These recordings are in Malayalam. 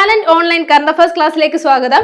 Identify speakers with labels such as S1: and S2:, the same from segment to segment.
S1: ടാലന്റ് ഓൺലൈൻ കറണ്ട് അഫേഴ്സ് ക്ലാസ്സിലേക്ക് സ്വാഗതം.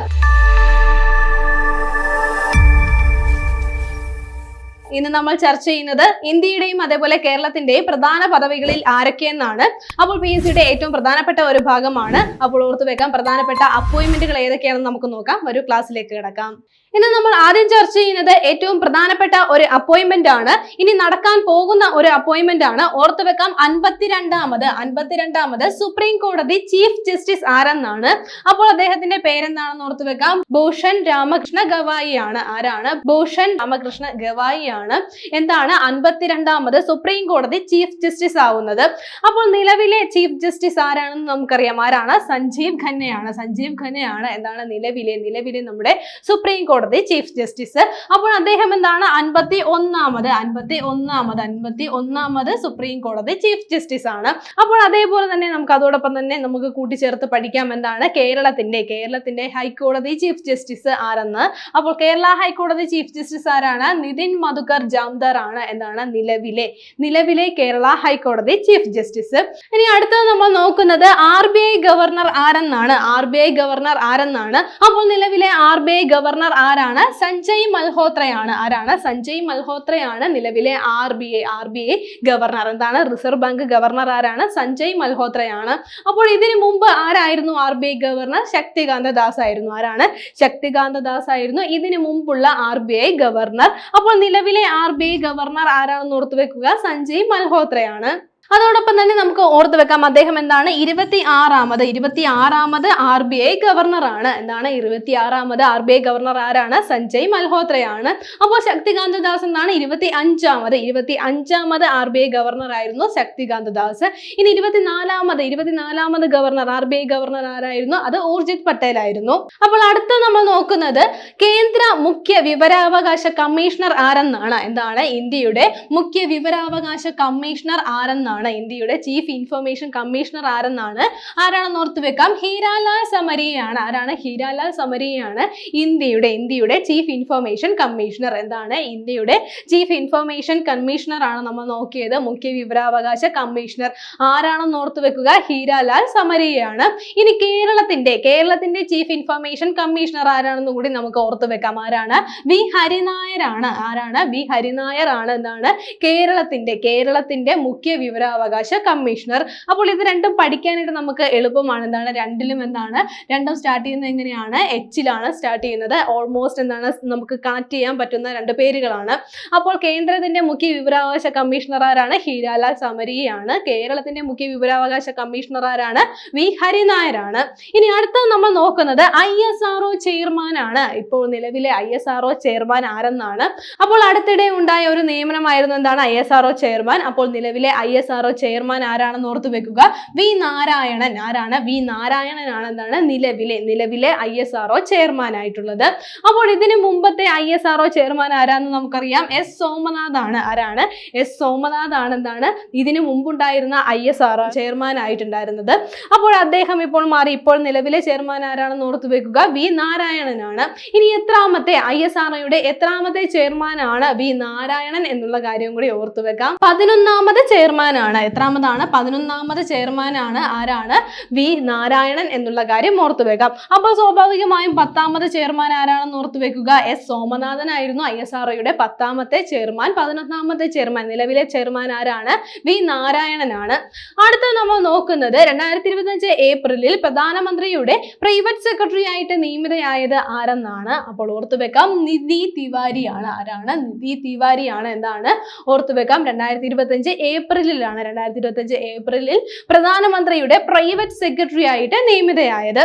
S1: ഇന്ന് നമ്മൾ ചർച്ച ചെയ്യുന്നത് ഇന്ത്യയുടെയും അതേപോലെ കേരളത്തിന്റെയും പ്രധാന പദവികളിൽ ആരൊക്കെയെന്നാണ്. അപ്പോൾ പി എസ് സിയുടെ ഏറ്റവും പ്രധാനപ്പെട്ട ഒരു ഭാഗമാണ്. അപ്പോൾ ഓർത്തു വെക്കാം പ്രധാനപ്പെട്ട അപ്പോയിന്റ്മെന്റുകൾ ഏതൊക്കെയാണെന്ന് നമുക്ക് നോക്കാം. ഒരു ക്ലാസ്സിലേക്ക് കിടക്കാം. ഇന്ന് നമ്മൾ ആദ്യം ചർച്ച ചെയ്യുന്നത് ഏറ്റവും പ്രധാനപ്പെട്ട ഒരു അപ്പോയിന്റ്മെന്റ് ആണ്. ഇനി നടക്കാൻ പോകുന്ന ഒരു അപ്പോയിന്റ്മെന്റ് ആണ്. ഓർത്തു വെക്കാം അൻപത്തിരണ്ടാമത്. അൻപത്തിരണ്ടാമത് സുപ്രീം കോടതി ചീഫ് ജസ്റ്റിസ് ആരെന്നാണ്? അപ്പോൾ അദ്ദേഹത്തിന്റെ പേരെന്താണെന്ന് ഓർത്തു വെക്കാം. ഭൂഷൺ രാമകൃഷ്ണ ഗവായി ആണ്. ആരാണ്? ഭൂഷൺ രാമകൃഷ്ണ ഗവായി ആണ്. എന്താണ് അൻപത്തിരണ്ടാമത് സുപ്രീം കോടതി ചീഫ് ജസ്റ്റിസ് ആവുന്നത്? അപ്പോൾ നിലവിലെ ചീഫ് ജസ്റ്റിസ് ആരാണെന്ന് നമുക്കറിയാം. ആരാണ്? സഞ്ജീവ് ഖന്നയാണ്. സഞ്ജീവ് ഖന്നയാണ്. എന്താണ് നിലവിലെ? നിലവിലെ നമ്മുടെ സുപ്രീം കോടതി ചീഫ് ജസ്റ്റിസ്. അപ്പോൾ അദ്ദേഹം എന്താണ്? അൻപത്തി ഒന്നാമത് അൻപത്തി ഒന്നാമത് അൻപത്തി ഒന്നാമത് സുപ്രീം കോടതി ചീഫ് ജസ്റ്റിസ് ആണ്. അപ്പോൾ അതേപോലെ തന്നെ നമുക്ക് അതോടൊപ്പം തന്നെ നമുക്ക് കൂട്ടിച്ചേർത്ത് പഠിക്കാം എന്താണ്? കേരളത്തിന്റെ കേരളത്തിന്റെ ഹൈക്കോടതി ചീഫ് ജസ്റ്റിസ് ആരെന്ന്. അപ്പോൾ കേരള ഹൈക്കോടതി ചീഫ് ജസ്റ്റിസ് ആരാണ്? നിതിൻ മധുക്കർ ജാംദർ ആണ് എന്താണ് നിലവിലെ നിലവിലെ കേരള ഹൈക്കോടതി ചീഫ് ജസ്റ്റിസ്. ഇനി അടുത്തത് നമ്മൾ നോക്കുന്നത് ആർ ബി ഐ ഗവർണർ ആരെന്നാണ്? ആർ ബി ഐ ഗവർണർ ആരെന്നാണ്? അപ്പോൾ നിലവിലെ ആർ ബി ഐ ഗവർണർ ആരാണ് സഞ്ജയ് മൽഹോത്രയാണ്. ആരാണ്? സഞ്ജയ് മൽഹോത്രയാണ് നിലവിലെ R B I R B I governor. എന്താണ്? റിസർവ് ബാങ്ക് ഗവർണർ ആരാണ്? സഞ്ജയ് മൽഹോത്രയാണ്. അപ്പോൾ ഇതിനു മുമ്പ് ആരായിരുന്നു R B I governor? Shaktikanta Das ആയിരുന്നു. ആരാണ്? ശക്തികാന്ത ദാസ് ആയിരുന്നു. ഇതിനു മുമ്പുള്ള ആർ ബി ഐ ഗവർണർ. അപ്പോൾ നിലവിലെ ആർ ബി ഐ ഗവർണർ ആരാണെന്ന് ഓർത്തു വെക്കുക? സഞ്ജയ് മൽഹോത്രയാണ്. അതോടൊപ്പം തന്നെ നമുക്ക് ഓർത്ത് വെക്കാം അദ്ദേഹം എന്താണ്? ഇരുപത്തി ആറാമത് ഇരുപത്തി ആറാമത് ആർ ബി ഐ ഗവർണർ ആണ് എന്താണ്? ഇരുപത്തി ആറാമത് ആർ ബി ഐ ഗവർണർ ആരാണ്? സഞ്ജയ് മൽഹോത്രയാണ്. അപ്പോൾ ശക്തികാന്ത ദാസ് എന്താണ്? ഇരുപത്തി അഞ്ചാമത് ഇരുപത്തി അഞ്ചാമത് ആർ ബി ഐ ഗവർണർ ആയിരുന്നു ശക്തികാന്ത ദാസ്. ഇനി ഇരുപത്തിനാലാമത് ഇരുപത്തിനാലാമത് governor R B I governor ആരായിരുന്നു? അത് ഊർജിത് പട്ടേൽ ആയിരുന്നു. അപ്പോൾ അടുത്ത നമ്മൾ നോക്കുന്നത് കേന്ദ്ര മുഖ്യ വിവരാവകാശ കമ്മീഷണർ ആരെന്നാണ്? എന്താണ്? ഇന്ത്യയുടെ മുഖ്യ വിവരാവകാശ കമ്മീഷണർ ആരെന്നാണ്? ഇന്ത്യയുടെ ചീഫ് ഇൻഫർമേഷൻ കമ്മീഷണർ ആരെന്നാണ്? ആരാണെന്ന് ഓർത്ത് വെക്കാം. ഹീരാലാൽ സമരിയാണ് ആരാണ്? ഹീരാലാൽ സമരിയാണ് ഇന്ത്യയുടെ ഇന്ത്യയുടെ ചീഫ് ഇൻഫർമേഷൻ കമ്മീഷണർ എന്താണ്? ഇന്ത്യയുടെ ചീഫ് ഇൻഫർമേഷൻ കമ്മീഷണർ ആണ് നമ്മൾ നോക്കിയത്. മുഖ്യ വിവരാവകാശ കമ്മീഷണർ ആരാണെന്ന് ഓർത്ത് വെക്കുക? ഹീരാലാൽ സമരിയാണ്. ഇനി കേരളത്തിന്റെ കേരളത്തിന്റെ ചീഫ് ഇൻഫർമേഷൻ കമ്മീഷണർ ആരാണെന്ന് കൂടി നമുക്ക് ഓർത്ത് വെക്കാം. ആരാണ്? വി ഹരിനായരാണ്. ആരാണ്? വി ഹരിനായർ ആണ്. എന്താണ്? കേരളത്തിന്റെ കേരളത്തിന്റെ മുഖ്യ വിവരാവകാശ കമ്മീഷണർ. അപ്പോൾ ഇത് രണ്ടും പഠിക്കാനായിട്ട് നമുക്ക് എളുപ്പമാണ്. എന്താണ്? രണ്ടിലും എന്താണ്? രണ്ടും സ്റ്റാർട്ട് ചെയ്യുന്നത് എങ്ങനെയാണ്? എച്ചിലാണ് സ്റ്റാർട്ട് ചെയ്യുന്നത്. ഓൾമോസ്റ്റ് എന്താണ്? നമുക്ക് കണക്ട് ചെയ്യാൻ പറ്റുന്ന രണ്ട് പേരുകളാണ്. അപ്പോൾ കേന്ദ്രത്തിന്റെ മുഖ്യ വിവരാവകാശ കമ്മീഷണർ ആരാണ്? ഹീരാലാൽ സമരിയാണ്. കേരളത്തിന്റെ മുഖ്യ വിവരാവകാശ കമ്മീഷണർ ആരാണ്? വി. ഹരിനായരാണ്. ഇനി അടുത്ത നമ്മൾ നോക്കുന്നത് ഐ എസ് ആർ ചെയർമാൻ ആണ്. ഇപ്പോൾ നിലവിലെ I S R O chairman ആരെന്നാണ്? അപ്പോൾ അടുത്തിടെ ഉണ്ടായ ഒരു നിയമനമായിരുന്നു എന്താണ്? I S R O chairman. അപ്പോൾ നിലവിലെ ഐ എസ് ആർ ചെയർമാൻ ആരാണെന്ന് ഓർത്ത് വെക്കുക. വി നാരായണൻ. ആരാണ്? വി നാരായണനാണ് എന്താണ് നിലവിലെ നിലവിലെ ഐ എസ് ആർ ചെയർമാൻ ആയിട്ടുള്ളത് അപ്പോൾ ഇതിന് മുമ്പത്തെ ഐ എസ് ആർ ചെയർമാൻ ആരാന്ന് നമുക്കറിയാം. എസ് സോമനാഥ് ആണ് ആരാണ്? എസ് സോമനാഥ് ആണ് എന്താണ് ഇതിനു മുമ്പുണ്ടായിരുന്ന ഐ എസ് ആർ ചെയർമാൻ ആയിട്ടുണ്ടായിരുന്നത് അപ്പോൾ അദ്ദേഹം ഇപ്പോൾ മാറി. ഇപ്പോൾ നിലവിലെ ചെയർമാൻ ആരാണെന്ന് ഓർത്ത് വെക്കുക. വി നാരായണനാണ്. ഇനി എത്രാമത്തെ ഐ എസ് ആർ എത്രാമത്തെ ചെയർമാൻ ആണ് വി നാരായണൻ എന്നുള്ള കാര്യം കൂടി ഓർത്തു വെക്കാം. പതിനൊന്നാമത് ചെയർമാൻ ആണ്. എത്രാമതാണ്? പതിനൊന്നാമത് ചെയർമാൻ ആണ്. ആരാണ്? വി നാരായണൻ എന്നുള്ള കാര്യം ഓർത്തു വെക്കാം. അപ്പോൾ സ്വാഭാവികമായും പത്താമത് ചെയർമാൻ ആരാണെന്ന് ഓർത്തു വെക്കുക? എസ് സോമനാഥൻ ആയിരുന്നു. ഐ എസ് ആർ ഒയുടെ പത്താമത്തെ ചെയർമാൻ പതിനൊന്നാമത്തെ ചെയർമാൻ നിലവിലെ ചെയർമാൻ ആരാണ്? വി നാരായണനാണ് അടുത്ത നമ്മൾ നോക്കുന്നത് രണ്ടായിരത്തി ഇരുപത്തഞ്ച് ഏപ്രിലിൽ പ്രധാനമന്ത്രിയുടെ പ്രൈവറ്റ് സെക്രട്ടറി ആയിട്ട് നിയമിതയായത് ആരെന്നാണ്? അപ്പോൾ ഓർത്തു വെക്കാം നിധി തിവാരിയാണ്. ആരാണ്? നിധി തിവാരിയാണ്. എന്താണ്? ഓർത്തു വെക്കാം രണ്ടായിരത്തി ഇരുപത്തഞ്ച് ഏപ്രിലിലാണ് രണ്ടായിരത്തി ഇരുപത്തഞ്ച് ഏപ്രിലിൽ പ്രധാനമന്ത്രിയുടെ പ്രൈവറ്റ് സെക്രട്ടറി ആയിട്ട് നിയമിതയായത്.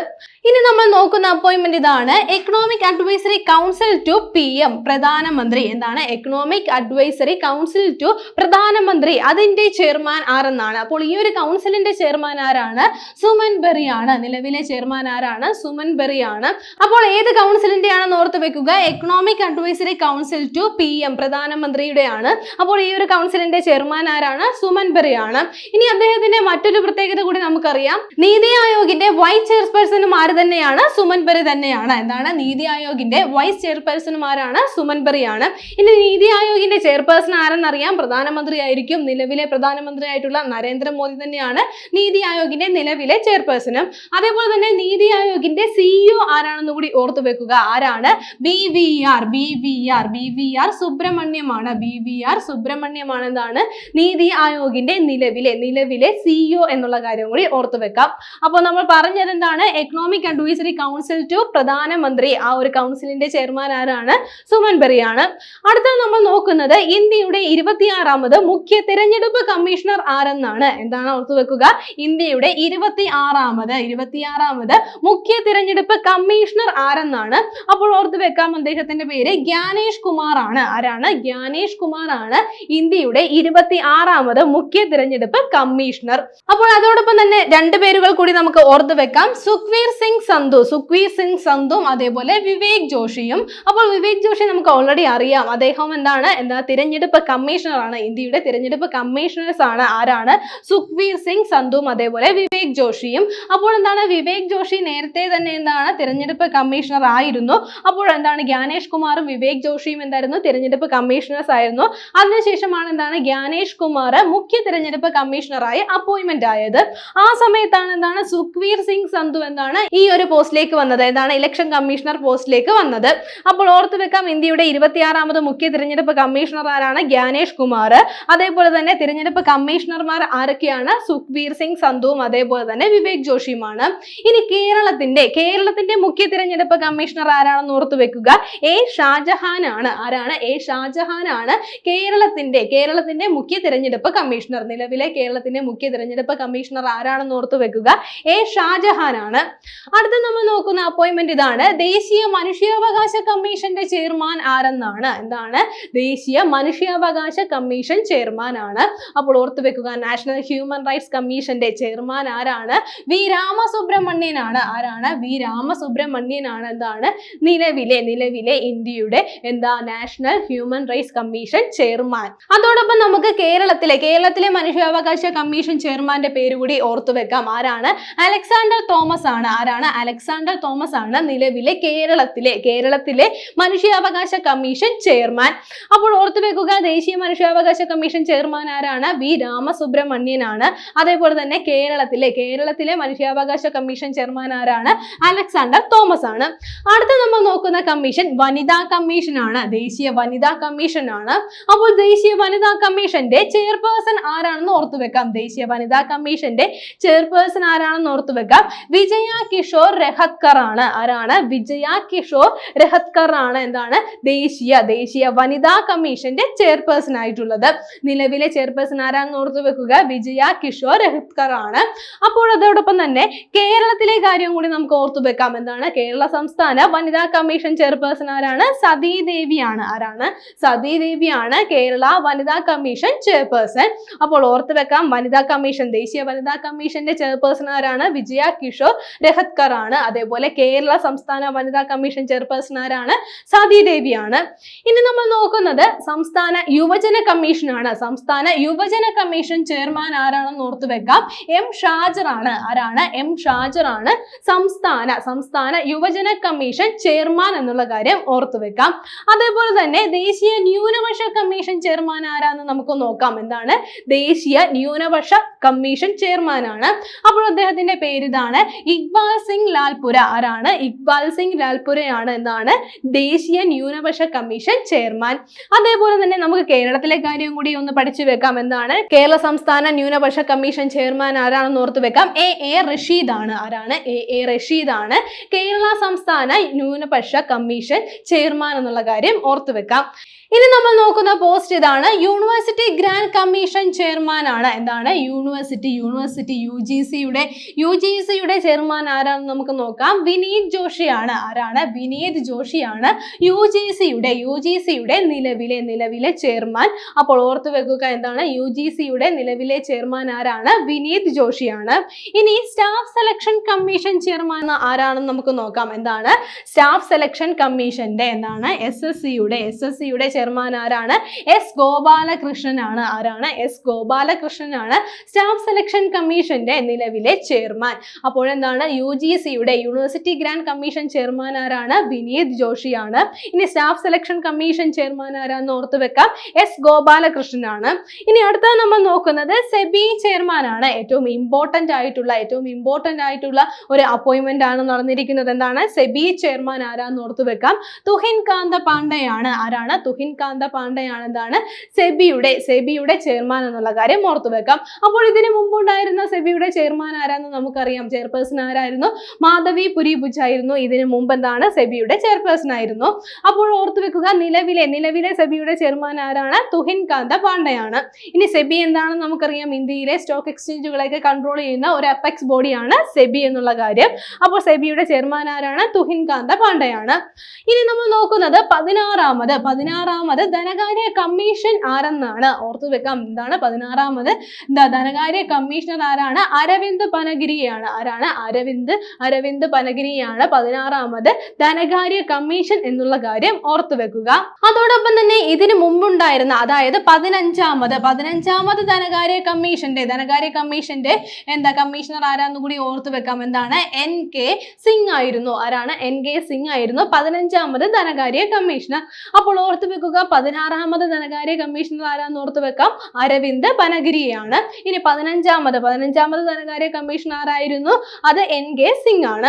S1: ഇനി നമ്മൾ നോക്കുന്ന അപ്പോയിന്റ്മെന്റ് ഇതാണ് economic advisory council to P M പ്രധാനമന്ത്രി. എന്താണ്? എക്കണോമിക് അഡ്വൈസറി കൗൺസിൽ ടു പ്രധാനമന്ത്രി. അതിന്റെ ചെയർമാൻ ആരെന്നാണ്? അപ്പോൾ ഈ ഒരു കൗൺസിലിന്റെ ചെയർമാൻ ആരാണ്? സുമൻ ബെറി ആണ്. നിലവിലെ ചെയർമാൻ ആരാണ്? സുമൻ ബെറി ആണ്. അപ്പോൾ ഏത് കൗൺസിലിന്റെ ആണെന്ന് ഓർത്ത് വെക്കുക? Economic advisory council to P M പ്രധാനമന്ത്രിയുടെ ആണ്. അപ്പോൾ ഈ ഒരു കൗൺസിലിന്റെ ചെയർമാൻ ആരാണ്? സുമൻ ബെറി ആണ് ഇനി അദ്ദേഹത്തിന്റെ മറ്റൊരു പ്രത്യേകത കൂടി നമുക്കറിയാം. നീതി ആയോഗിന്റെ വൈസ് ചെയർപേഴ്സണും ആര് തന്നെയാണ്? സുമൻ ബറി തന്നെയാണ്. എന്താണ്? നീതി ആയോഗിന്റെ വൈസ് ചെയർപേഴ്സണുമാരാണ് സുമൻ ബറിയാണ് ഇനി നീതി ആയോഗിന്റെ ചെയർപേഴ്സൺ ആരെന്നറിയാം? പ്രധാനമന്ത്രി ആയിരിക്കും നിലവിലെ പ്രധാനമന്ത്രി ആയിട്ടുള്ള നരേന്ദ്രമോദി തന്നെയാണ് നീതി ആയോഗിന്റെ നിലവിലെ ചെയർപേഴ്സണും അതേപോലെ തന്നെ നീതി ആയോഗിന്റെ സിഇഒ ആരാണെന്ന് കൂടി ഓർത്തു വെക്കുക. ആരാണ്? B V R B V R B V R സുബ്രഹ്മണ്യമാണ്. B V R സുബ്രഹ്മണ്യമാണ്. എന്താണ്? നീതി ആയോഗിന്റെ നിലവിലെ നിലവിലെ സിഇഒ എന്നുള്ള കാര്യം കൂടി ഓർത്തു വെക്കാം. അപ്പോൾ നമ്മൾ പറഞ്ഞത് എന്താണ്? എക്കണോമിക് അഡ്വൈസറി കൗൺസിൽ ടു പ്രധാനമന്ത്രി. ആ ഒരു കൗൺസിലിന്റെ ചെയർമാൻ ആരാണ്? സുമൻ ബെറിയാണ് അടുത്ത നമ്മൾ നോക്കുന്നത് ഇന്ത്യയുടെ ഇരുപത്തിയാറാമത് മുഖ്യ തിരഞ്ഞെടുപ്പ് കമ്മീഷണർ ആരെന്നാണ്? എന്താണ് ഓർത്തു വെക്കുക? ഇന്ത്യയുടെ ഇരുപത്തി ആറാമത് ഇരുപത്തിയാറാമത് മുഖ്യ തിരഞ്ഞെടുപ്പ് കമ്മീഷണർ ആരെന്നാണ്? അപ്പോൾ ഓർത്തു വെക്കാം അദ്ദേഹത്തിന്റെ പേര് ഗ്യാനേഷ് കുമാർ ആണ് ആരാണ്? ഗ്യാനേഷ് കുമാർ ആണ് ഇന്ത്യയുടെ ഇരുപത്തി ആറാമത് മുഖ്യ തിരഞ്ഞെടുപ്പ് കമ്മീഷണർ. അപ്പോൾ അതോടൊപ്പം തന്നെ രണ്ട് പേരുകൾ കൂടി നമുക്ക് ഓർത്ത് വെക്കാം. സുഖ്വീർ സിംഗ് സന്ധു സുഖ്വീർ സിംഗ് സന്ധുവും അതേപോലെ വിവേക് ജോഷിയും. അപ്പോൾ വിവേക് ജോഷി നമുക്ക് ഓൾറെഡി അറിയാം. അദ്ദേഹം എന്താണ്? എന്താ? തിരഞ്ഞെടുപ്പ് കമ്മീഷണർ ആണ് ഇന്ത്യയുടെ തിരഞ്ഞെടുപ്പ് കമ്മീഷണേഴ്സ് ആണ്. ആരാണ്? സുഖ്വീർ സിംഗ് സന്ധുവും അതേപോലെ വിവേക് ജോഷിയും. അപ്പോൾ എന്താണ്? വിവേക് ജോഷി നേരത്തെ തന്നെ എന്താണ്? തിരഞ്ഞെടുപ്പ് കമ്മീഷണർ ആയിരുന്നു. അപ്പോൾ എന്താണ്? ജ്ഞാനേഷ് കുമാറും വിവേക് ജോഷിയും എന്തായിരുന്നു? തിരഞ്ഞെടുപ്പ് കമ്മീഷണേഴ്സ് ആയിരുന്നു. അതിനുശേഷമാണ് എന്താണ്? ജ്ഞാനേഷ് കുമാർ മുഖ്യ തിരഞ്ഞെടുപ്പ് കമ്മീഷണറായി അപ്പോയിന്റ്മെന്റ് ആയത്. ആ സമയത്താണ് എന്താണ് സുഖ്വീർ സിംഗ് സന്ധു എന്നാണ് ഈ ഒരു പോസ്റ്റിലേക്ക് വന്നത്. എന്താണ് ഇലക്ഷൻ കമ്മീഷണർ പോസ്റ്റിലേക്ക് വന്നത്. അപ്പോൾ ഓർത്തു വെക്കാം ഇന്ത്യയുടെ ഇരുപത്തിയാറാമത് മുഖ്യ തിരഞ്ഞെടുപ്പ് കമ്മീഷണർ ആരാണ്? ജ്ഞാനേഷ് കുമാർ. അതേപോലെ തന്നെ തിരഞ്ഞെടുപ്പ് കമ്മീഷണർമാർ ആരൊക്കെയാണ്? സുഖ്വീർ സിംഗ് സന്ധുവും അതേപോലെ തന്നെ വിവേക് ജോഷിയുമാണ്. ഇനി കേരളത്തിന്റെ കേരളത്തിന്റെ മുഖ്യ തിരഞ്ഞെടുപ്പ് കമ്മീഷണർ ആരാണെന്ന് ഓർത്തു വെക്കുക. എ ഷാജഹാൻ ആണ് ആരാണ്? എ ഷാജഹാൻ ആണ് കേരളത്തിന്റെ കേരളത്തിന്റെ മുഖ്യ തിരഞ്ഞെടുപ്പ് കമ്മീഷണർ. നിലവിലെ കേരളത്തിന്റെ മുഖ്യ തിരഞ്ഞെടുപ്പ് കമ്മീഷണർ ആരാണെന്ന് ഓർത്തു വെക്കുക? എ. ഷാജഹാൻ ആണ് അടുത്ത നമ്മൾ നോക്കുന്ന അപ്പോയിന്റ്മെന്റ് ഇതാണ്. ദേശീയ മനുഷ്യാവകാശ കമ്മീഷന്റെ ചെയർമാൻ ആരെന്നാണ്? എന്താണ്? ദേശീയ മനുഷ്യാവകാശ കമ്മീഷൻ ചെയർമാൻ ആണ്. അപ്പോൾ ഓർത്തു വെക്കുക നാഷണൽ ഹ്യൂമൻ റൈറ്റ്സ് കമ്മീഷന്റെ ചെയർമാൻ ആരാണ്? വി. രാമസുബ്രഹ്മണ്യനാണ് ആരാണ്? വി. രാമസുബ്രഹ്മണ്യനാണ് എന്താണ്? നിലവിലെ നിലവിലെ ഇന്ത്യയുടെ എന്താ? National human rights commission chairman. അതോടൊപ്പം നമുക്ക് കേരളത്തിലെ കേരളത്തിലെ മനുഷ്യാവകാശ കമ്മീഷൻ ചെയർമാന്റെ പേര് കൂടി ഓർത്തു വെക്കാം. ആരാണ്? അലക്സാണ്ടർ തോമസ് ആണ്. ആരാണ്? അലക്സാണ്ടർ തോമസ് ആണ് നിലവിലെ കേരളത്തിലെ കേരളത്തിലെ മനുഷ്യാവകാശ കമ്മീഷൻ ചെയർമാൻ. അപ്പോൾ ഓർത്തു വെക്കുക ദേശീയ മനുഷ്യാവകാശ കമ്മീഷൻ ചെയർമാൻ ആരാണ്? വി രാമസുബ്രഹ്മണ്യനാണ് അതേപോലെ തന്നെ കേരളത്തിലെ കേരളത്തിലെ മനുഷ്യാവകാശ കമ്മീഷൻ ചെയർമാൻ ആരാണ്? അലക്സാണ്ടർ തോമസ് ആണ്. അടുത്ത നമ്മൾ നോക്കുന്ന കമ്മീഷൻ വനിതാ കമ്മീഷൻ ആണ് ദേശീയ വനിതാ കമ്മീഷൻ ആണ് അപ്പോൾ ദേശീയ വനിതാ കമ്മീഷന്റെ ചെയർപേഴ്സൺ ആരാണെന്ന് ഓർത്തു വെക്കാം. ദേശീയ വനിതാ കമ്മീഷന്റെ ചെയർപേഴ്സൺ ആരാണെന്ന് ഓർത്തു വെക്കാം. വിജയ കിഷോർ രഹത്കർ ആണ് ആരാണ്? വിജയ കിഷോർ രഹത്കർ ആണ് എന്താണ്? ദേശീയ ദേശീയ വനിതാ കമ്മീഷന്റെ ചെയർപേഴ്സൺ ആയിട്ടുള്ളത്. നിലവിലെ ചെയർപേഴ്സൺ ആരാണെന്ന് ഓർത്തു വെക്കുക. വിജയ കിഷോർ രഹത്കർ ആണ് അപ്പോൾ അതോടൊപ്പം തന്നെ കേരളത്തിലെ കാര്യം കൂടി നമുക്ക് ഓർത്തു വെക്കാം. എന്താണ്? കേരള സംസ്ഥാന വനിതാ കമ്മീഷൻ ചെയർപേഴ്സൺ ആരാണ്? സതീദേവിയാണ്. ആരാണ്? സതീദേവിയാണ് കേരള വനിതാ കമ്മീഷൻ ചെയർപേഴ്സൺ. അപ്പോൾ ഓർത്തു വെക്കാം വനിതാ കമ്മീഷൻ ദേശീയ വനിതാ കമ്മീഷന്റെ ചെയർപേഴ്സൺ ആരാണ്? വിജയ കിഷോർ രഹത്കർ ആണ്. അതേപോലെ കേരള സംസ്ഥാന വനിതാ കമ്മീഷൻ ചെയർപേഴ്സൺ ആരാണ്? സതി ദേവിയാണ് ഇനി നമ്മൾ നോക്കുന്നത് സംസ്ഥാന യുവജന കമ്മീഷൻ ആണ്. സംസ്ഥാന യുവജന കമ്മീഷൻ ചെയർമാൻ ആരാണെന്ന് ഓർത്തു വെക്കാം. എം ഷാജർ ആണ്. ആരാണ്? എം ഷാജർ ആണ്. സംസ്ഥാന സംസ്ഥാന യുവജന കമ്മീഷൻ ചെയർമാൻ എന്നുള്ള കാര്യം ഓർത്തു വെക്കാം. അതേപോലെ തന്നെ ദേശീയ ന്യൂനപക്ഷ കമ്മീഷൻ ചെയർമാൻ ആരാന്ന് നമുക്ക് നോക്കാം. എന്താണ്? ദേശീയ ന്യൂനപക്ഷ കമ്മീഷൻ ചെയർമാൻ ആണ് അപ്പോൾ അദ്ദേഹത്തിന്റെ പേര് ഇതാണ് ഇക്ബാൽ സിംഗ് ലാൽപുര. ആരാണ്? ഇക്ബാൽ സിംഗ് ലാൽപുരയാണ് എന്നാണ് ദേശീയ ന്യൂനപക്ഷ കമ്മീഷൻ ചെയർമാൻ. അതേപോലെ തന്നെ നമുക്ക് കേരളത്തിലെ കാര്യം കൂടി ഒന്ന് പഠിച്ചു വെക്കാം. എന്താണ്? കേരള സംസ്ഥാന ന്യൂനപക്ഷ കമ്മീഷൻ ചെയർമാൻ ആരാണെന്ന് ഓർത്തു വെക്കാം. എ. എ. റഷീദ് ആണ് ആരാണ്? എ. എ. റഷീദ് ആണ് കേരള സംസ്ഥാന ന്യൂനപക്ഷ കമ്മീഷൻ ചെയർമാൻ എന്നുള്ള കാര്യം ഓർത്തു വെക്കാം. ഇനി നമ്മൾ നോക്കുന്ന പോസ്റ്റ് ഇതാണ്. യൂണിവേഴ്സിറ്റി ഗ്രാൻഡ് കമ്മീഷൻ ചെയർമാൻ ആണ്. എന്താണ്? യൂണിവേഴ്സിറ്റി യൂണിവേഴ്സിറ്റി യു ജി സിയുടെ യു ജി സിയുടെ ചെയർമാൻ ആരാണെന്ന് നമുക്ക് നോക്കാം. വിനീത് ജോഷിയാണ് ആരാണ്? വിനീത് ജോഷിയാണ് യു ജി സിയുടെ യു ജി സിയുടെ നിലവിലെ നിലവിലെ ചെയർമാൻ അപ്പോൾ ഓർത്തു വെക്കുക എന്താണ്? യു ജി സിയുടെ നിലവിലെ ചെയർമാൻ ആരാണ്? വിനീത് ജോഷിയാണ് ഇനി സ്റ്റാഫ് സെലക്ഷൻ കമ്മീഷൻ ചെയർമാൻ ആരാണെന്ന് നമുക്ക് നോക്കാം. എന്താണ്? സ്റ്റാഫ് സെലക്ഷൻ കമ്മീഷന്റെ എന്താണ്? എസ് എസ് സിയുടെ എസ് എസ് സിയുടെ ചെയർമാൻ ആരാണ്? എസ് ഗോപാലകൃഷ്ണനാണ്. ആരാണ്? എസ് ഗോപാലകൃഷ്ണനാണ്. സ്റ്റാഫ് സെലക്ഷൻ കമ്മീഷന്റെ നിലവിലെ ചെയർമാൻ. അപ്പോൾ എന്താണ് യു ജി സിയുടെ യൂണിവേഴ്സിറ്റി ഗ്രാൻഡ് കമ്മീഷൻ ചെയർമാൻ ആരാണ്? വിനീത് ജോഷിയാണ്. ഇനി സ്റ്റാഫ് സെലക്ഷൻ കമ്മീഷൻ ചെയർമാൻ ആരാന്ന് ഓർത്ത് വെക്കാം. എസ് ഗോപാലകൃഷ്ണനാണ്. ഇനി അടുത്ത നമ്മൾ നോക്കുന്നത് സെബി ചെയർമാൻ ആണ് ഏറ്റവും ഇമ്പോർട്ടന്റ് ആയിട്ടുള്ള ഏറ്റവും ഇമ്പോർട്ടന്റ് ആയിട്ടുള്ള ഒരു അപ്പോയിന്റ്മെന്റ് ആണ് നടന്നിരിക്കുന്നത്. എന്താണ്? സെബി ചെയർമാൻ ആരാന്ന് ഓർത്ത് വെക്കാം. തുഹിൻ കാന്ത പാണ്ഡെയാണ് ആരാണ്? തുഹിൻ കാന്ത പാണ്ഡെയാണ് എന്താണ് സെബിയുടെ സെബിയുടെ ചെയർമാൻ എന്നുള്ള കാര്യം ഓർത്തു വെക്കാം. അപ്പോൾ ഇതിനു മുമ്പുണ്ടായിരുന്ന സെബിയുടെ ചെയർമാൻ ആരാന്ന് നമുക്കറിയാം. ചെയർപേഴ്സൺ ആരായിരുന്നു? മാധവി പുരി ബുജായിരുന്നു ഇതിനു മുമ്പ് എന്താണ്? സെബിയുടെ ചെയർപേഴ്സൺ ആയിരുന്നു. അപ്പോൾ ഓർത്തു വെക്കുക നിലവിലെ നിലവിലെ സെബിയുടെ ചെയർമാൻ ആരാണ്? തുഹിൻ കാന്ത പാണ്ഡെയാണ്. ഇനി സെബി എന്താണെന്ന് നമുക്കറിയാം. ഇന്ത്യയിലെ സ്റ്റോക്ക് എക്സ്ചേഞ്ചുകളൊക്കെ കൺട്രോൾ ചെയ്യുന്ന ഒരു അപ്പെക്സ് ബോഡിയാണ് സെബി എന്നുള്ള കാര്യം. അപ്പോൾ സെബിയുടെ ചെയർമാൻ ആരാണ്? തുഹിൻ കാന്ത പാണ്ഡെയാണ്. ഇനി നമ്മൾ നോക്കുന്നത് പതിനാറാമത് പതിനാറാമത് ധനകാര്യ കമ്മീഷൻ ആരെന്നാണ്? ഓർത്തു വെക്കാം. എന്താണ് പതിനാറാമത്? ധനകാര്യ കമ്മീഷണർ ആരാണ്? അരവിന്ദ് പനഗിരിയാണ്. ആരാണ്? അരവിന്ദ് അരവിന്ദ് പനഗിരിയാണ് പതിനാറാമത് ധനകാര്യ കമ്മീഷൻ എന്നുള്ള കാര്യം ഓർത്തു വെക്കുക. അതോടൊപ്പം തന്നെ ഇതിനു മുമ്പുണ്ടായിരുന്ന അതായത് പതിനഞ്ചാമത് പതിനഞ്ചാമത് ധനകാര്യ കമ്മീഷന്റെ ധനകാര്യ കമ്മീഷന്റെ എന്താ കമ്മീഷണർ ആരാന്ന് കൂടി ഓർത്തു വെക്കാം. എന്താണ്? എൻ കെ സിംഗ് ആയിരുന്നു. ആരാണ്? എൻ കെ സിംഗ് ആയിരുന്നു പതിനഞ്ചാമത് ധനകാര്യ കമ്മീഷണർ. അപ്പോൾ ഓർത്തു വെക്കുക പതിനാറാമത് ധനകാര്യ കമ്മീഷണർ ആരാന്ന് ഓർത്ത് വെക്കാം. അരവിന്ദ് പനഗിരിയാണ്. ഇനി പതിനഞ്ചാമത്. പതിനഞ്ചാമത് ധനകാര്യ കമ്മീഷണർ ആരായിരുന്നു? അത് എൻ കെ സിംഗ് ആണ്.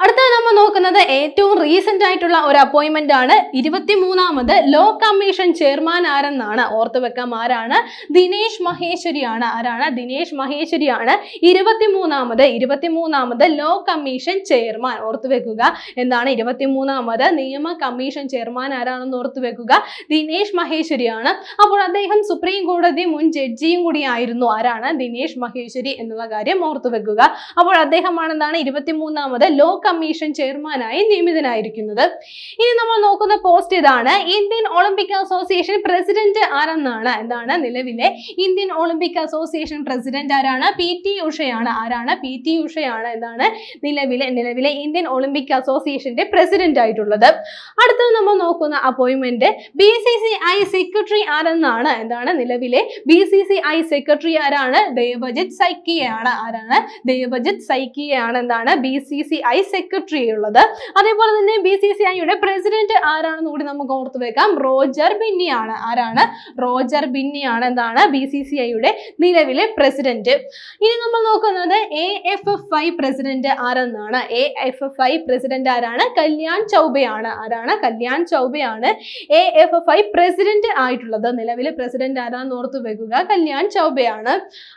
S1: അടുത്ത നമ്മൾ നോക്കുന്നത് ഏറ്റവും റീസെന്റ് ആയിട്ടുള്ള ഒരു അപ്പോയിന്റ്മെന്റ് ആണ്. ഇരുപത്തിമൂന്നാമത് ലോ കമ്മീഷൻ ചെയർമാൻ ആരെന്നാണ് ഓർത്ത് വെക്കാം. ആരാണ്? ദിനേശ് മഹേശ്വരിയാണ്. ആരാണ്? ദിനേശ് മഹേശ്വരിയാണ്. ഇരുപത്തിമൂന്നാമത്. ഇരുപത്തിമൂന്നാമത് ലോ കമ്മീഷൻ ചെയർമാൻ ഓർത്തു വെക്കുക. എന്താണ്? ഇരുപത്തിമൂന്നാമത് നിയമ കമ്മീഷൻ ചെയർമാൻ ആരാണെന്ന് ഓർത്തു വെക്കുക. ദിനേശ് മഹേശ്വരിയാണ്. അപ്പോൾ അദ്ദേഹം സുപ്രീം കോടതി മുൻ ജഡ്ജിയും കൂടി ആയിരുന്നു. ആരാണ്? ദിനേശ് മഹേശ്വരി എന്നുള്ള കാര്യം ഓർത്തു വെക്കുക. അപ്പോൾ അദ്ദേഹമാണെന്നാണ് ഇരുപത്തിമൂന്നാമത് ലോ കമ്മീഷൻ ചെയർമാനായി നിയമിതനായിരിക്കുന്നത്. ഇനി നമ്മൾ നോക്കുന്ന പോസ്റ്റ് ഇതാണ്. ഇന്ത്യൻ ഒളിമ്പിക് അസോസിയേഷൻ പ്രസിഡന്റ് ആരെന്നാണ്? എന്താണ്? നിലവിലെ ഇന്ത്യൻ ഒളിമ്പിക് അസോസിയേഷൻ പ്രസിഡന്റ് ആരാണ്? പി ടി ഉഷയാണ്. ആരാണ്? പി ടി ഉഷയാണ് എന്താണ്? നിലവിലെ നിലവിലെ ഇന്ത്യൻ ഒളിമ്പിക് അസോസിയേഷന്റെ പ്രസിഡന്റ് ആയിട്ടുള്ളത്. അടുത്തത് നമ്മൾ നോക്കുന്ന appointment B C C I secretary ആരെന്നാണ്? എന്താണ് നിലവിലെ B C C I secretary ആരാണ്? ദേവജിത് സൈക്കിയാണ് ആരാണ്? ദേവജിത് സൈക്കിയാണ് എന്താണ് B C C I secretary ഉള്ളത്. അതേപോലെ തന്നെ ബി സി സി ഐയുടെ പ്രസിഡന്റ് ആരാണെന്ന് കൂടി നമുക്ക് ഓർത്തു വെക്കാം. റോജർ ബിന്നിയാണ്. ആരാണ്? റോജർ ബിന്നിയാണ്. എന്താണ് ബി സി സി ഐയുടെ നിലവിലെ പ്രസിഡന്റ് ഇനി നമ്മൾ നോക്കുന്നത് A F F I president ആരെന്നാണ്. A F F I president ആരാണ്? കല്യാൺ ചൗബയാണ്. ആരാണ്? Kalyan ചൗബയാണ്. A F F I president ആയിട്ടുള്ളത്. നിലവിലെ പ്രസിഡന്റ് ആരാന്ന് ഓർത്തു വെക്കുക. കല്യാൺ ചൗബയാണ്.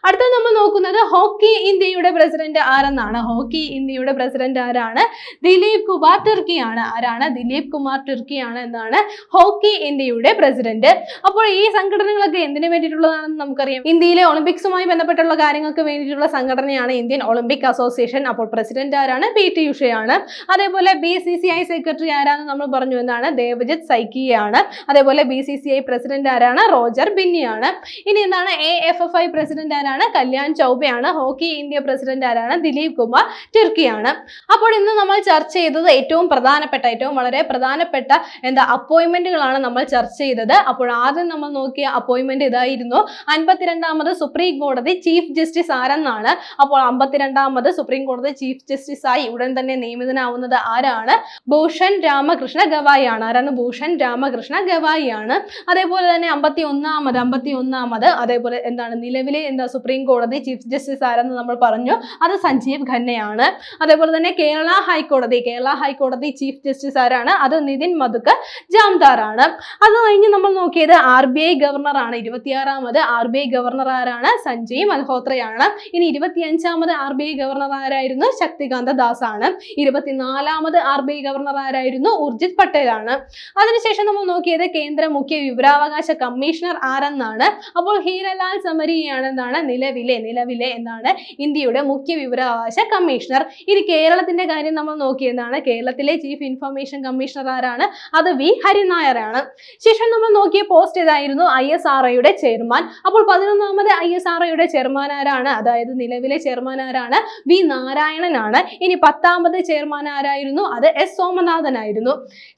S1: അടുത്ത നമ്മൾ നോക്കുന്നത് ഹോക്കി ഇന്ത്യയുടെ പ്രസിഡന്റ് ആരെന്നാണ്. ഹോക്കി ഇന്ത്യയുടെ പ്രസിഡന്റ് ആരാണ്? ദിലീപ് കുമാർ ടിർക്കിയാണ്. ആരാണ്? ദിലീപ് കുമാർ ടിർക്കിയാണ് എന്നാണ് ഹോക്കി ഇന്ത്യയുടെ പ്രസിഡന്റ് അപ്പോൾ ഈ സംഘടനകളൊക്കെ എന്തിനു വേണ്ടിയിട്ടുള്ളതാണെന്ന് നമുക്കറിയാം. ഇന്ത്യയിലെ ഒളിമ്പിക്സുമായി ബന്ധപ്പെട്ടുള്ള കാര്യങ്ങൾക്ക് വേണ്ടിയിട്ടുള്ള സംഘടനയാണ് ഇന്ത്യൻ ഒളിമ്പിക് അസോസിയേഷൻ. അപ്പോൾ പ്രസിഡന്റ് ആരാണ്? പി ടി ഉഷയാണ്. അതേപോലെ B C C I secretary ആരാന്ന് നമ്മൾ പറഞ്ഞു എന്നാണ്. ദേവജിത് സൈക്കിയാണ്. അതേപോലെ B C C I president ആരാണ്? റോജർ ബിന്നിയാണ്. ഇനി എന്താണ്? A F F I president ആരാണ്? കല്യാൺ ചൗബയാണ്. ഹോക്കി ഇന്ത്യ പ്രസിഡന്റ് ആരാണ്? ദിലീപ് കുമാർ ടിർക്കിയാണ്. അപ്പോൾ ഇന്ന് നമ്മൾ ചർച്ച ചെയ്തത് ഏറ്റവും പ്രധാനപ്പെട്ട ഏറ്റവും വളരെ പ്രധാനപ്പെട്ട എന്താ അപ്പോയിന്റ്മെന്റുകളാണ് നമ്മൾ ചർച്ച ചെയ്തത്. അപ്പോൾ ആദ്യം നമ്മൾ നോക്കിയ അപ്പോയിന്റ്മെന്റ് ഇതായിരുന്നു. അൻപത്തിരണ്ടാമത് സുപ്രീം കോടതി ചീഫ് ജസ്റ്റിസ് ആരെന്നാണ്? അപ്പോൾ അമ്പത്തിരണ്ടാമത് സുപ്രീം കോടതി ചീഫ് ജസ്റ്റിസ് ആയി ഉടൻ തന്നെ നിയമിതനാവുന്നത് ആരാണ്? ഭൂഷൺ രാമകൃഷ്ണ ഗവായി ആണ് ആരാണ്? ഭൂഷൺ രാമകൃഷ്ണ ഗവായി ആണ് അതേപോലെ തന്നെ അമ്പത്തി ഒന്നാമത് അമ്പത്തി ഒന്നാമത് അതേപോലെ എന്താണ് നിലവിലെ എന്താ സുപ്രീം കോടതി ചീഫ് ജസ്റ്റിസ് ആരെന്ന് നമ്മൾ പറഞ്ഞു അത് സഞ്ജീവ് ഖന്നയാണ്. അതേപോലെ തന്നെ കേരള ഹൈക്കോടതി കേരള ഹൈക്കോടതി ചീഫ് ജസ്റ്റിസ് ആരാണ്? അത് നിതിൻ മധുക്കർ ജാംദാർ ആണ് അത് കഴിഞ്ഞ് നമ്മൾ നോക്കിയത് ആർ ബി ഐ ഗവർണറാണ്. ഇരുപത്തിയാറാമത് ആർ ബി ഐ ഗവർണർ ആരാണ്? സഞ്ജയ് മൽഹോത്രയാണ്. ഇനി ഇരുപത്തിയഞ്ചാമത് ആർ ബി ഐ ഗവർണർ ആരായിരുന്നു? ശക്തികാന്ത ദാസ് ആണ് ഇരുപത്തിനാലാമത് ആർ ബി ഐ ഗവർണർ ആരായിരുന്നു? ഉർജിത് പട്ടേലാണ്. അതിനുശേഷം നമ്മൾ നോക്കിയത് കേന്ദ്ര മുഖ്യ വിവരാവകാശ കമ്മീഷണർ ആരെന്നാണ്? അപ്പോൾ ഹീരലാൽ സമരിയാണ് എന്താണ് നിലവിലെ നിലവിലെ എന്നാണ് ഇന്ത്യയുടെ മുഖ്യ വിവരാവകാശ കമ്മീഷണർ. ഇനി കേരളത്തിന്റെ കാര്യം നമ്മൾ നോക്കിയതാണ്. കേരളത്തിലെ ചീഫ് ഇൻഫർമേഷൻ കമ്മീഷണർ ആരാണ്? അത് വി ഹരിനായരാണ്. ശേഷം നമ്മൾ നോക്കിയ പോസ്റ്റ് ഇതായിരുന്നു ഐ എസ് ആർ ഐയുടെ ചെയർമാൻ. അപ്പോൾ പതിനൊന്നാമത് ഐ എസ് ആർ ഐയുടെ ചെയർമാൻ ആരാണ്? അതായത് നിലവിലെ ചെയർമാൻ ആരാണ്? വി നാരായണനാണ് ഇനി പത്താമത് ചെയർമാൻ ആരായിരുന്നു? അത് എസ് സോമനാഥൻ ആയിരുന്നു.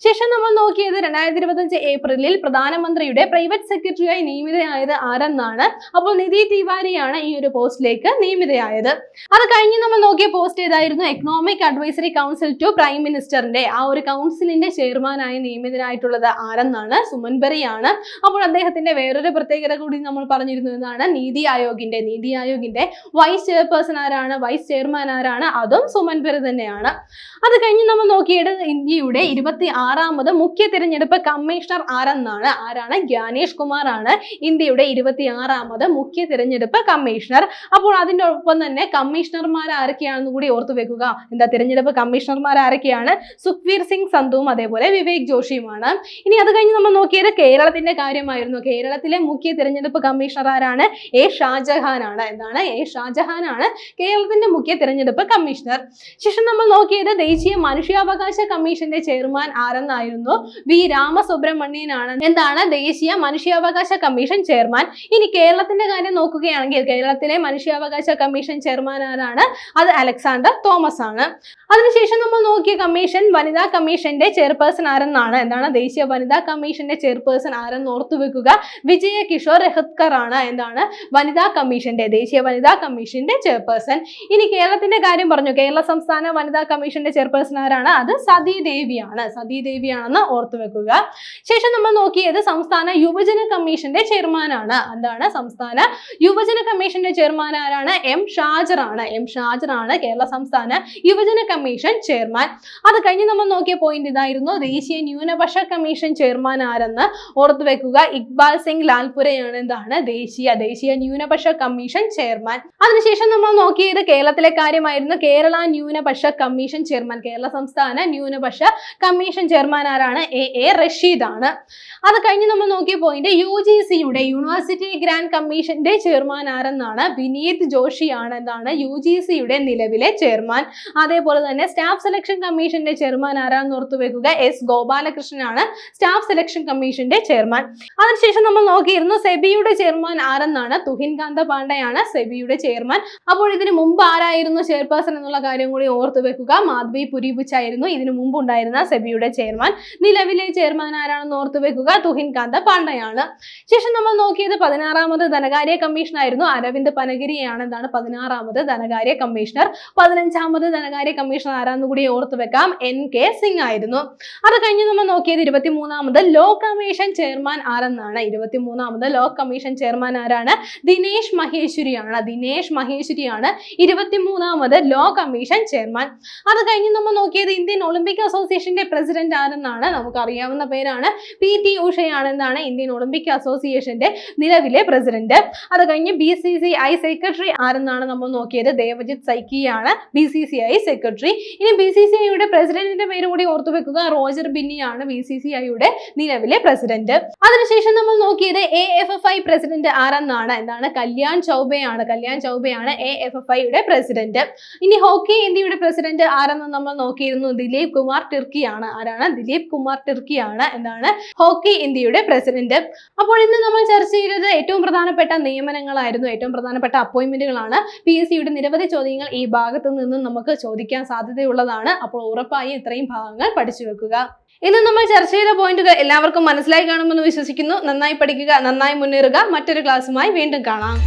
S1: ശേഷം നമ്മൾ നോക്കിയത് രണ്ടായിരത്തി ഇരുപത്തഞ്ച് ഏപ്രിലിൽ പ്രധാനമന്ത്രിയുടെ പ്രൈവറ്റ് സെക്രട്ടറിയായി നിയമിതയായത് ആരെന്നാണ്? അപ്പോൾ നിധി തിവാരിയാണ് ഈ ഒരു പോസ്റ്റിലേക്ക് നിയമിതയായത്. അത് കഴിഞ്ഞ് നമ്മൾ നോക്കിയ പോസ്റ്റ് ഏതായിരുന്നു? Economic advisory council to prime മിനിസ്റ്ററിന്റെ ആ ഒരു കൗൺസിലിന്റെ ചെയർമാനായി നിയമിതനായിട്ടുള്ളത് ആരെന്നാണ്? സുമൻ അപ്പോൾ അദ്ദേഹത്തിന്റെ വേറൊരു പ്രത്യേകത കൂടി നമ്മൾ പറഞ്ഞിരുന്നു. എന്നാണ് നീതി ആയോഗിന്റെ നീതി ആയോഗിന്റെ വൈസ് ചെയർപേഴ്സൺ ആരാണ്? വൈസ് ചെയർമാൻ ആരാണ്? അതും സുമൻ തന്നെയാണ്. അത് കഴിഞ്ഞ് നമ്മൾ നോക്കിയത് ഇന്ത്യയുടെ ഇരുപത്തി ആറാമത് മുഖ്യ തിരഞ്ഞെടുപ്പ് കമ്മീഷണർ ആരെന്നാണ്? ആരാണ്? ഗ്യാനേഷ് കുമാർ ആണ് ഇന്ത്യയുടെ ഇരുപത്തി ആറാമത് മുഖ്യ തിരഞ്ഞെടുപ്പ് കമ്മീഷണർ. അപ്പോൾ അതിന്റെ ഒപ്പം തന്നെ കമ്മീഷണർമാർ ആരൊക്കെയാണെന്ന് കൂടി ഓർത്തു വെക്കുക. എന്താ? തിരഞ്ഞെടുപ്പ് കമ്മീഷണർമാർ ആരൊക്കെയാണ്? സുഖ്വീർ സിംഗ് സന്ധുവും അതേപോലെ വിവേക് ജോഷിയുമാണ്. ഇനി അത് കഴിഞ്ഞ് നമ്മൾ നോക്കിയത് കേരളത്തിന്റെ കാര്യമായിരുന്നു. കേരളത്തിലെ മുഖ്യ തിരഞ്ഞെടുപ്പ് കമ്മീഷണർ ആരാണ്? എ ഷാജഹാൻ ആണ് എന്താണ്? എ ഷാജഹാൻ ആണ് കേരളത്തിന്റെ മുഖ്യ തിരഞ്ഞെടുപ്പ് കമ്മീഷണർ. ശേഷം നമ്മൾ നോക്കിയത് ദേശീയ മനുഷ്യാവകാശ കമ്മീഷന്റെ ചെയർമാൻ ആരെന്നായിരുന്നു? വി രാമസുബ്രഹ്മണ്യനാണ് എന്താണ്? ദേശീയ മനുഷ്യാവകാശ കമ്മീഷൻ ചെയർമാൻ. ഇനി കേരളത്തിന്റെ കാര്യം നോക്കുകയാണെങ്കിൽ കേരളത്തിലെ മനുഷ്യാവകാശ കമ്മീഷൻ ചെയർമാൻ ആരാണ്? അത് അലക്സാണ്ടർ തോമസ് ആണ്. അതിനുശേഷം നമ്മൾ നോക്കിയ കമ്മീഷൻ വനിതാ കമ്മീഷന്റെ ചെയർപേഴ്സൺ ആരെന്നാണ്? എന്താണ്? ദേശീയ വനിതാ കമ്മീഷന്റെ ചെയർപേഴ്സൺ ആരെന്ന് ഓർത്തു വെക്കുക. വിജയ കിഷോർ രഹത്കർ ആണ്. എന്താണ്? വനിതാ കമ്മീഷന്റെ ദേശീയ വനിതാ കമ്മീഷന്റെ ചെയർപേഴ്സൺ. ഇനി കേരളത്തിന്റെ കാര്യം പറഞ്ഞു. കേരള സംസ്ഥാന വനിതാ കമ്മീഷന്റെ ചെയർപേഴ്സൺ ആരാണ്? അത് സതീ ദേവിയാണ് സതീ ദേവിയാണെന്ന് ഓർത്തു വെക്കുക. ശേഷം നമ്മൾ നോക്കിയത് സംസ്ഥാന യുവജന കമ്മീഷന്റെ ചെയർമാനാണ്. എന്താണ്? സംസ്ഥാന യുവജന കമ്മീഷന്റെ ചെയർമാൻ ആരാണ്? എം ഷാജർ ആണ്. എം ഷാജർ ആണ് കേരള സംസ്ഥാന യുവജന കമ്മീഷൻ ചെയർമാൻ. അത് കഴിഞ്ഞ് നമ്മൾ നോക്കിയ പോയിന്റ് ഇതായിരുന്നു. ദേശീയ ന്യൂനപക്ഷ കമ്മീഷൻ ചെയർമാൻ ആരെന്ന് ഓർത്തു വെക്കുക. ഇക്ബാൽ സിംഗ് ലാൽപുരയാണ് എന്താണ്? ദേശീയ ദേശീയ ന്യൂനപക്ഷ കമ്മീഷൻ ചെയർമാൻ. അതിനുശേഷം നമ്മൾ നോക്കിയത് കേരളത്തിലെ കാര്യമായിരുന്നു. കേരള ന്യൂനപക്ഷ കമ്മീഷൻ ചെയർമാൻ. കേരള സംസ്ഥാന ന്യൂനപക്ഷ കമ്മീഷൻ ചെയർമാൻ ആരാണ്? എ എ റഷീദ് ആണ്. അത് കഴിഞ്ഞ് നമ്മൾ നോക്കിയ പോയിന്റ് യു ജി സിയുടെ യൂണിവേഴ്സിറ്റി ഗ്രാൻഡ് കമ്മീഷന്റെ ചെയർമാൻ ആരെന്നാണ്? വിനീത് ജോഷിയാണ് എന്താണ് യു ജി സിയുടെ നിലവിലെ ചെയർമാൻ അതേപോലെ തന്നെ സ്റ്റാഫ് സെലക്ഷൻ കമ്മീഷന്റെ ചെയർമാൻ ആരാന്ന് ഓർത്തു വെക്കുക? എസ് ഗോപാലകൃഷ്ണനാണ് സ്റ്റാഫ് സെലക്ഷൻ കമ്മീഷന്റെ ചെയർമാൻ അതിനുശേഷം നമ്മൾ നോക്കിയിരുന്നു സെബിയുടെ ചെയർമാൻ ആരെന്നാണ്? തുഹിൻ കാന്ത പാണ്ഡയാണ് സെബിയുടെ ചെയർമാൻ അപ്പോൾ ഇതിന് മുമ്പ് ആരായിരുന്നു ചെയർപേഴ്സൺ എന്നുള്ള കാര്യം കൂടി ഓർത്തു വെക്കുക. മാധവി പുരീപുച്ചായിരുന്നു ഇതിനു മുമ്പ് ഉണ്ടായിരുന്ന സെബിയുടെ ചെയർമാൻ നിലവിലെ ചെയർമാൻ ആരാണെന്ന് ഓർത്തു വെക്കുക. തുഹിൻകാന്ത കാന്ത പാണ്ഡെയാണ്. ശേഷം നമ്മൾ നോക്കിയത് പതിനാറാമത് ധനകാര്യ കമ്മീഷൻ ആയിരുന്നു. അരവിന്ദ് പനഗിരിയാണ്. എന്താണ് പതിനാറാമത് ധനകാര്യ കമ്മീഷണർ പതിനഞ്ചാമത് ധനകാര്യ കമ്മീഷണർ ആരാന്ന് കൂടി ഓർത്ത് വെക്കാം. എൻ കെ സിംഗ് ആയിരുന്നു. അത് കഴിഞ്ഞ് നമ്മൾ നോക്കിയത് ഇരുപത്തിമൂന്നാമത് ലോ കമ്മീഷൻ ചെയർമാൻ ആരെന്നാണ്. ഇരുപത്തിമൂന്നാമത് ലോ കമ്മീഷൻ ചെയർമാൻ ആരാണ്? ദിനേശ് മഹേശ്വരിയാണ്. ദിനേശ് മഹേശ്വരിയാണ് ഇരുപത്തിമൂന്നാമത് ലോ കമ്മീഷൻ ചെയർമാൻ അത് കഴിഞ്ഞ് നമ്മൾ നോക്കിയത് ഇന്ത്യൻ ഒളിമ്പിക് അസോസിയേഷന്റെ പ്രസിഡന്റ് ആരെന്നാണ്? നമുക്ക് അറിയാവുന്ന പേരാണ് പി ടി ഉഷയാണ് എന്താണ് ഇന്ത്യൻ ഒളിമ്പിക് അസോസിയേഷന്റെ നിലവിലെ പ്രസിഡന്റ്. അത് കഴിഞ്ഞ് B C C I secretary ആരെന്നാണ് നമ്മൾ നോക്കിയത്? Devajit സൈക്കിയാണ് B C C I secretary. ഇനി ബി സി സി ഐയുടെ പ്രസിഡന്റിന്റെ പേര് കൂടി ഓർത്തു വെക്കുക. റോജർ ബിന്നിയാണ് ബി സി സി ഐയുടെ നിലവിലെ പ്രസിഡന്റ്. അതിനുശേഷം നമ്മൾ നോക്കിയത് A F F I president ആരെന്നാണ്? എന്താണ് കല്യാൺ ചൗബയാണ്. കല്യാൺ ചൗബയാണ് എ എഫ് എഫ് ഐയുടെ പ്രസിഡന്റ്. ഇനി ഹോക്കി ഇന്ത്യയുടെ പ്രസിഡന്റ് ആരെന്ന് നമ്മൾ നോക്കിയിരുന്നു? ദിലീപ് കുമാർ ടിർക്കിയാണ്. ആരാണ്? ദിലീപ് കുമാർ ടിർക്കിയാണ്. എന്താണ് ഹോക്കി ഇന്ത്യയുടെ പ്രസിഡന്റ്. അപ്പോൾ ഇന്ന് നമ്മൾ ചർച്ച ചെയ്തത് ഏറ്റവും പ്രധാനപ്പെട്ട നിയമനങ്ങളായിരുന്നു ഏറ്റവും പ്രധാനപ്പെട്ട അപ്പോയിന്റ്മെന്റുകളാണ്. പി എസ് സിയുടെ നിരവധി ചോദ്യങ്ങൾ ഈ ഭാഗത്തു നിന്നും നമുക്ക് ചോദിക്കാൻ സാധ്യതയുള്ളതാണ്. അപ്പോൾ ഉറപ്പായും ഇത്രയും ഭാഗങ്ങൾ പഠിച്ചു വെക്കുക. ഇന്ന് നമ്മൾ ചർച്ച ചെയ്ത പോയിന്റുകൾ എല്ലാവർക്കും മനസ്സിലായി കാണുമെന്ന് വിശ്വസിക്കുന്നു. നന്നായി പഠിക്കുക നന്നായി മുന്നേറുക. മറ്റൊരു ക്ലാസ്സുമായി വീണ്ടും കാണാം.